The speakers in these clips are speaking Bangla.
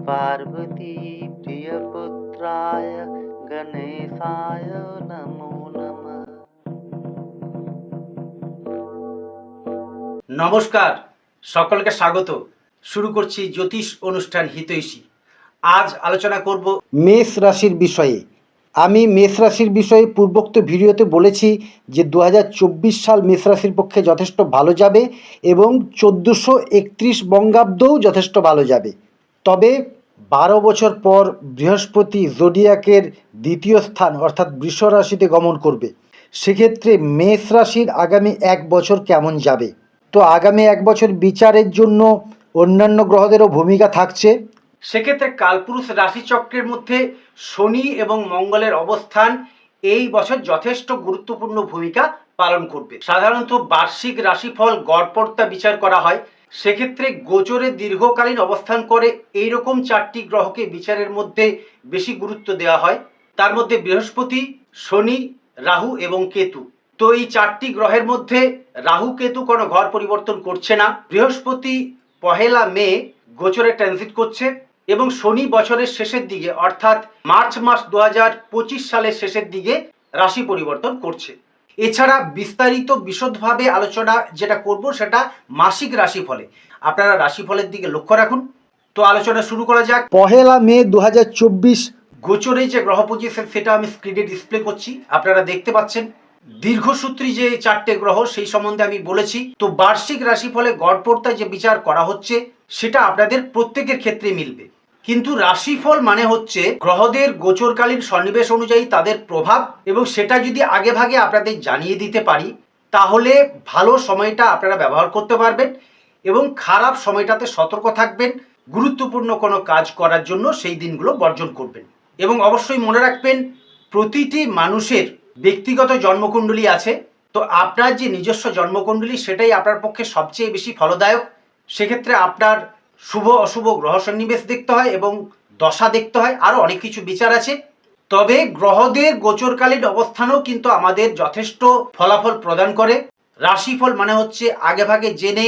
पार्वती प्रियपुत्राय गणेशाय नमो नमः নমস্কার সকলকে স্বাগত শুরু করছি জ্যোতিষ অনুষ্ঠান হিতৈষী আজ আলোচনা করব মেষ রাশির বিষয়ে আমি মেষ রাশির বিষয়ে পূর্বোক্ত ভিডিওতে বলেছি যে দু সাল মেষ রাশির পক্ষে যথেষ্ট ভালো যাবে এবং চোদ্দোশো একত্রিশ বঙ্গাব্দও যথেষ্ট ভালো যাবে তবে বারো বছর পর বৃহস্পতি জোডিয়াকের দ্বিতীয় স্থান, অর্থাৎ বৃষ রাশিতে গমন করবে। সেক্ষেত্রে মেষ রাশির আগামী এক বছর কেমন যাবে? তো আগামী এক বছর বিচারের জন্য অন্যান্য গ্রহদেরও ভূমিকা থাকছে। সেক্ষেত্রে কালপুরুষ রাশিচক্রের মধ্যে শনি এবং মঙ্গলের অবস্থান এই বছর যথেষ্ট গুরুত্বপূর্ণ ভূমিকা পালন করবে। সাধারণত বার্ষিক রাশিফল গড়পড়তা বিচার করা হয়। সেক্ষেত্রে গোচরে দীর্ঘকালীন অবস্থান করে এই রকম চারটি গ্রহকে বিচারের মধ্যে বেশি গুরুত্ব দেওয়া হয়। তার মধ্যে বৃহস্পতি, শনি, রাহু এবং কেতু। তো এই চারটি গ্রহের মধ্যে রাহু, কেতু কোনো ঘর পরিবর্তন করছে না। বৃহস্পতি, পহেলা মে গোচরে ট্রানজিট করছে এবং শনি বছরের শেষের দিকে, অর্থাৎ মার্চ মাস দু সালের শেষের দিকে রাশি পরিবর্তন করছে। এছাড়া বিস্তারিত বিশদভাবে আলোচনা যেটা করব সেটা মাসিক রাশিফলে। আপনারা রাশিফলের দিকে লক্ষ্য রাখুন। তো আলোচনা শুরু করা যাক। পহেলা মে দু হাজার চব্বিশ। গোচরে যে গ্রহ পজিশন সেটা আমি স্ক্রিনে ডিসপ্লে করছি। আপনারা দেখতে পাচ্ছেন দীর্ঘসূত্রী যে চারটে গ্রহ সেই সম্বন্ধে আমি বলেছি। তো বার্ষিক রাশিফলে গড়পড়তা যে বিচার করা হচ্ছে সেটা আপনাদের প্রত্যেকের ক্ষেত্রে মিলবে। কিন্তু রাশিফল মানে হচ্ছে গ্রহদের গোচরকালীন সন্নিবেশ অনুযায়ী তাদের প্রভাব এবং সেটা যদি আগে ভাগে আপনাদের জানিয়ে দিতে পারি, তাহলে ভালো সময়টা আপনারা ব্যবহার করতে পারবেন এবং খারাপ সময়টাতে সতর্ক থাকবেন, গুরুত্বপূর্ণ কোনো কাজ করার জন্য সেই দিনগুলো বর্জন করবেন। এবং অবশ্যই মনে রাখবেন, প্রতিটি মানুষের ব্যক্তিগত জন্মকুণ্ডলী আছে, তো আপনার যে নিজস্ব জন্মকুণ্ডলী সেটাই আপনার পক্ষে সবচেয়ে বেশি ফলদায়ক। সেক্ষেত্রে আপনার শুভ, অশুভ গ্রহ সন্নিবেশ দেখতে হয় এবং দশা দেখতে হয়। আরও অনেক কিছু বিচার আছে। তবে গ্রহদের গোচরকালীন অবস্থানও কিন্তু আমাদের যথেষ্ট ফলাফল প্রদান করে। রাশিফল মানে হচ্ছে আগেভাগে জেনে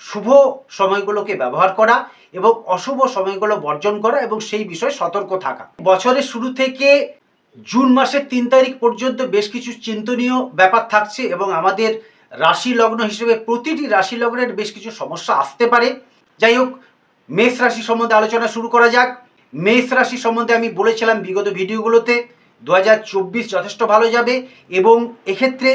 শুভ সময়গুলোকে ব্যবহার করা এবং অশুভ সময়গুলো বর্জন করা এবং সেই বিষয়ে সতর্ক থাকা। বছরের শুরু থেকে জুন মাসের তিন তারিখ পর্যন্ত বেশ কিছু চিন্তনীয় ব্যাপার থাকছে এবং আমাদের রাশি লগ্ন হিসেবে প্রতিটি রাশি লগ্নের বেশ কিছু সমস্যা আসতে পারে। যাই হোক মেষ রাশি সম্বন্ধে আলোচনা শুরু করা যাক। মেষ রাশি সম্বন্ধে আমি বলেছিলাম বিগত ভিডিওগুলোতে দু হাজার চব্বিশ যথেষ্ট ভালো যাবে এবং এক্ষেত্রে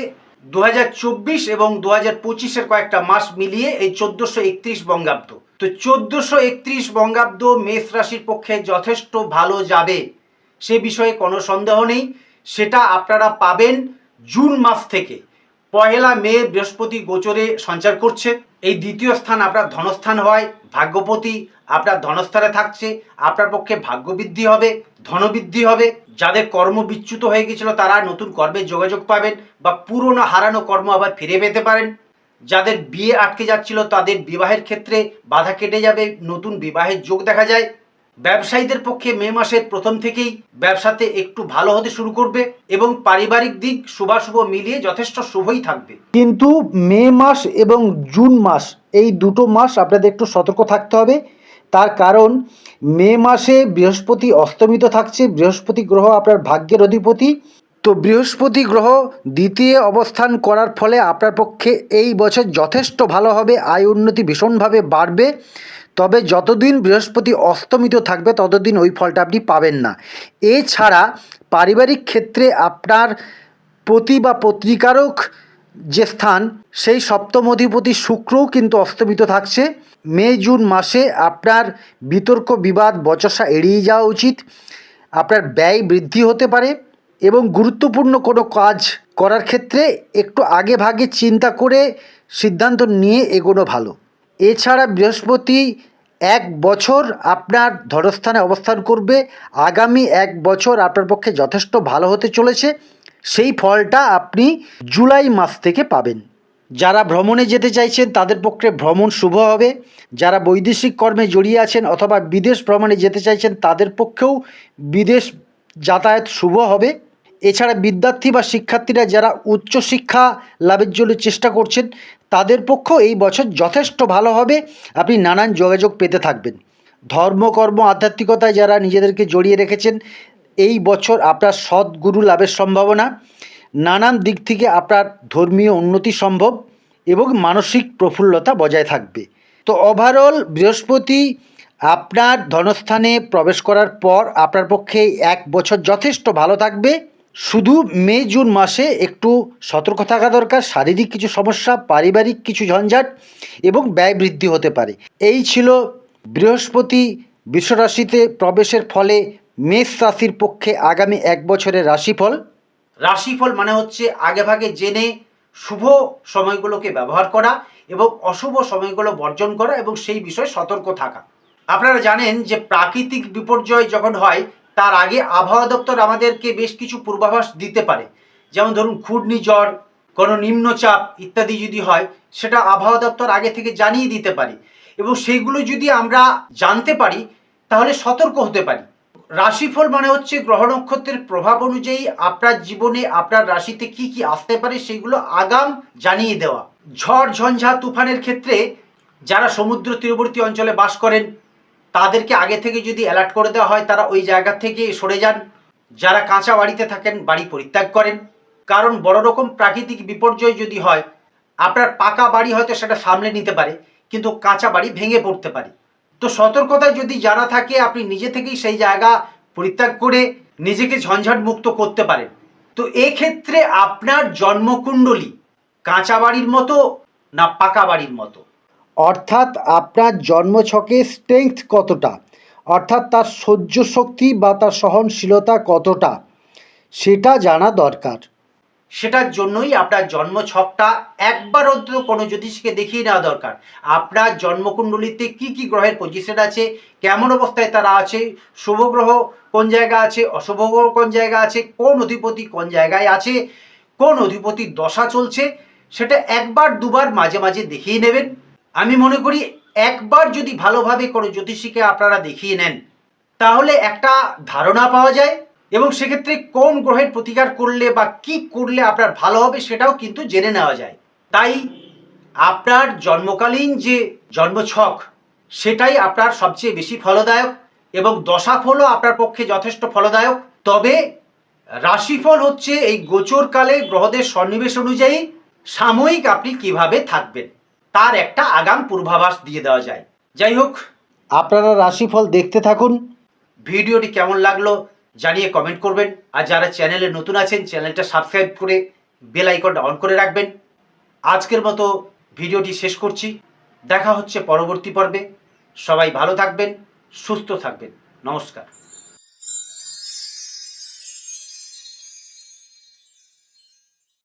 দু হাজার চব্বিশ এবং দু হাজার পঁচিশের কয়েকটা মাস মিলিয়ে এই চোদ্দোশো একত্রিশ বঙ্গাব্দ। তো চোদ্দোশো একত্রিশ বঙ্গাব্দ মেষ রাশির পক্ষে যথেষ্ট ভালো যাবে, সে বিষয়ে কোনো সন্দেহ নেই। সেটা আপনারা পাবেন জুন মাস থেকে। পহেলা মে বৃহস্পতি গোচরে সঞ্চার করছে। এই দ্বিতীয় স্থান আপনার ধনস্থান হয় ভাগ্যপতি আপনার ধনস্থানে থাকছে। আপনার পক্ষে ভাগ্য বৃদ্ধি হবে, ধনবৃদ্ধি হবে। যাদের কর্ম বিচ্যুত হয়ে গেছিল তারা নতুন কর্মের যোগাযোগ পাবেন বা পুরনো হারানো কর্ম আবার ফিরে পেতে পারেন। যাদের বিয়ে আটকে যাচ্ছিল তাদের বিবাহের ক্ষেত্রে বাধা কেটে যাবে, নতুন বিবাহের যোগ দেখা যায়। ব্যবসায়ীদের পক্ষে মে মাসের প্রথম থেকেই ব্যবসাতে একটু ভালো হতে শুরু করবে এবং পারিবারিক দিক শুভাশুভ মিলিয়ে যথেষ্ট শুভই থাকবে। কিন্তু মে মাস এবং জুন মাস, এই দুটো মাস আপনাদের একটু সতর্ক থাকতে হবে। তার কারণ, মে মাসে বৃহস্পতি অস্তমিত থাকছে, বৃহস্পতি গ্রহ আপনার ভাগ্যের অধিপতি। তো বৃহস্পতি গ্রহ দ্বিতীয় অবস্থান করার ফলে আপনার পক্ষে এই বছর যথেষ্ট ভালো হবে, আয় উন্নতি ভীষণভাবে বাড়বে। তবে যতদিন বৃহস্পতি অস্তমিত থাকবে, ততদিন ওই ফলটা আপনি পাবেন না। এছাড়া পারিবারিক ক্ষেত্রে আপনার পতি বা পত্রিকারক যে স্থান, সেই সপ্তম অধিপতি শুক্রও কিন্তু অস্তমিত থাকছে। মে, জুন মাসে আপনার বিতর্ক, বিবাদ, বচসা এড়িয়ে যাওয়া উচিত। আপনার ব্যয় বৃদ্ধি হতে পারে এবং গুরুত্বপূর্ণ কোনো কাজ করার ক্ষেত্রে একটু আগে ভাগে চিন্তা করে সিদ্ধান্ত নিয়ে এগোনো ভালো। এছাড়া বৃহস্পতি এক বছর আপনার ধরস্থানে অবস্থান করবে। আগামী এক বছর আপনার পক্ষে যথেষ্ট ভালো হতে চলেছে। সেই ফলটা আপনি জুলাই মাস থেকে পাবেন। যারা ভ্রমণে যেতে চাইছেন, তাদের পক্ষে ভ্রমণ শুভ হবে। যারা বৈদেশিক কর্মে জড়িয়ে আছেন অথবা বিদেশ ভ্রমণে যেতে চাইছেন, তাদের পক্ষেও বিদেশ যাতায়াত শুভ হবে। এছাড়া বিদ্যার্থী বা শিক্ষার্থীরা যারা উচ্চশিক্ষা লাভের জন্য চেষ্টা করছেন তাদের পক্ষেও এই বছর যথেষ্ট ভালো হবে। আপনি নানান যোগাযোগ পেতে থাকবেন। ধর্মকর্ম আধ্যাত্মিকতায় যারা নিজেদেরকে জড়িয়ে রেখেছেন, এই বছর আপনার সদ্গুরু লাভের সম্ভাবনা। নানান দিক থেকে আপনার ধর্মীয় উন্নতি সম্ভব এবং মানসিক প্রফুল্লতা বজায় থাকবে। তো ওভারঅল বৃহস্পতি আপনার ধনস্থানে প্রবেশ করার পর আপনার পক্ষে এক বছর যথেষ্ট ভালো থাকবে। শুধু মে, জুন মাসে একটু সতর্ক থাকা দরকার, শারীরিক কিছু সমস্যা, পারিবারিক কিছু ঝঞ্ঝাট এবং ব্যয় বৃদ্ধি হতে পারে। এই ছিল বৃহস্পতি বিশ্বরাশিতে প্রবেশের ফলে মেষ রাশির পক্ষে আগামী এক বছরের রাশিফল। রাশিফল মানে হচ্ছে আগেভাগে জেনে শুভ সময়গুলোকে ব্যবহার করা এবং অশুভ সময়গুলো বর্জন করা এবং সেই বিষয়ে সতর্ক থাকা। আপনারা জানেন যে প্রাকৃতিক বিপর্যয় যখন হয় তার আগে আবহাওয়া দপ্তর আমাদেরকে বেশ কিছু পূর্বাভাস দিতে পারে। যেমন ধরুন ঘূর্ণিঝড় কোনো নিম্নচাপ ইত্যাদি যদি হয়, সেটা আবহাওয়া দপ্তর আগে থেকে জানিয়ে দিতে পারে। এবং সেইগুলো যদি আমরা জানতে পারি, তাহলে সতর্ক হতে পারি। রাশিফল মানে হচ্ছে গ্রহ নক্ষত্রের প্রভাব অনুযায়ী আপনার জীবনে আপনার রাশিতে কি কি আসতে পারে, সেগুলো আগাম জানিয়ে দেওয়া। ঝড়, ঝঞ্ঝা, তুফানের ক্ষেত্রে যারা সমুদ্র তীরবর্তী অঞ্চলে বাস করেন তাদেরকে আগে থেকে যদি অ্যালার্ট করে দেওয়া হয়, তারা ওই জায়গা থেকে সরে যান। যারা কাঁচা বাড়িতে থাকেন, বাড়ি পরিত্যাগ করেন। কারণ বড় রকম প্রাকৃতিক বিপর্যয় যদি হয়, আপনার পাকা বাড়ি হয়তো সেটা সামলে নিতে পারে, কিন্তু কাঁচা বাড়ি ভেঙে পড়তে পারে। তো সতর্কতায় যদি জানা থাকে, আপনি নিজে থেকেই সেই জায়গা পরিত্যাগ করে নিজেকে ঝঞ্ঝাট মুক্ত করতে পারেন। তো এক্ষেত্রে আপনার জন্মকুণ্ডলী কাঁচা বাড়ির মতো না পাকা বাড়ির মতো? অর্থাৎ আপনার জন্মছকে স্ট্রেংথ কতটা? অর্থাৎ তার সহ্য শক্তি বা তার সহনশীলতা কতটা? সেটা জানা দরকার। সেটার জন্যই আপনার জন্ম ছকটা একবার অন্তত কোনো জ্যোতিষীকে দেখিয়ে নেওয়া দরকার। আপনার জন্মকুণ্ডলিতে কি কি গ্রহের পজিশন আছে? কেমন অবস্থায় তারা আছে? শুভ গ্রহ কোন জায়গা আছে? অশুভ গ্রহ কোন জায়গা আছে? কোন অধিপতি কোন জায়গায় আছে? কোন অধিপতির দশা চলছে? সেটা একবার দুবার মাঝে মাঝে দেখিয়ে নেবেন। আমি মনে করি একবার যদি ভালোভাবে কোনো জ্যোতিষীকে আপনারা দেখিয়ে নেন, তাহলে একটা ধারণা পাওয়া যায় এবং সেক্ষেত্রে কোন গ্রহের প্রতিকার করলে বা কি করলে আপনার ভালো হবে সেটাও কিন্তু জেনে নেওয়া যায়। তাই আপনার জন্মকালীন যে জন্মছক, সেটাই আপনার সবচেয়ে বেশি ফলদায়ক এবং দশাফলও আপনার পক্ষে যথেষ্ট ফলদায়ক। তবে রাশিফল হচ্ছে এই গোচরকালে গ্রহদের সন্নিবেশ অনুযায়ী সাময়িক আপনি কীভাবে থাকবেন। তার একটা আগাম পূর্বাভাস দিয়ে দেওয়া যায়। যাই হোক আপনারা রাশিফল দেখতে থাকুন। ভিডিওটি কেমন লাগল জানিয়ে কমেন্ট করবেন। আর যারা চ্যানেলে নতুন আছেন চ্যানেলটা সাবস্ক্রাইব করে বেল আইকনটা অন করে রাখবেন। আজকের মতো ভিডিওটি শেষ করছি। দেখা হচ্ছে পরবর্তী পর্বে। সবাই ভালো থাকবেন সুস্থ থাকবেন। নমস্কার।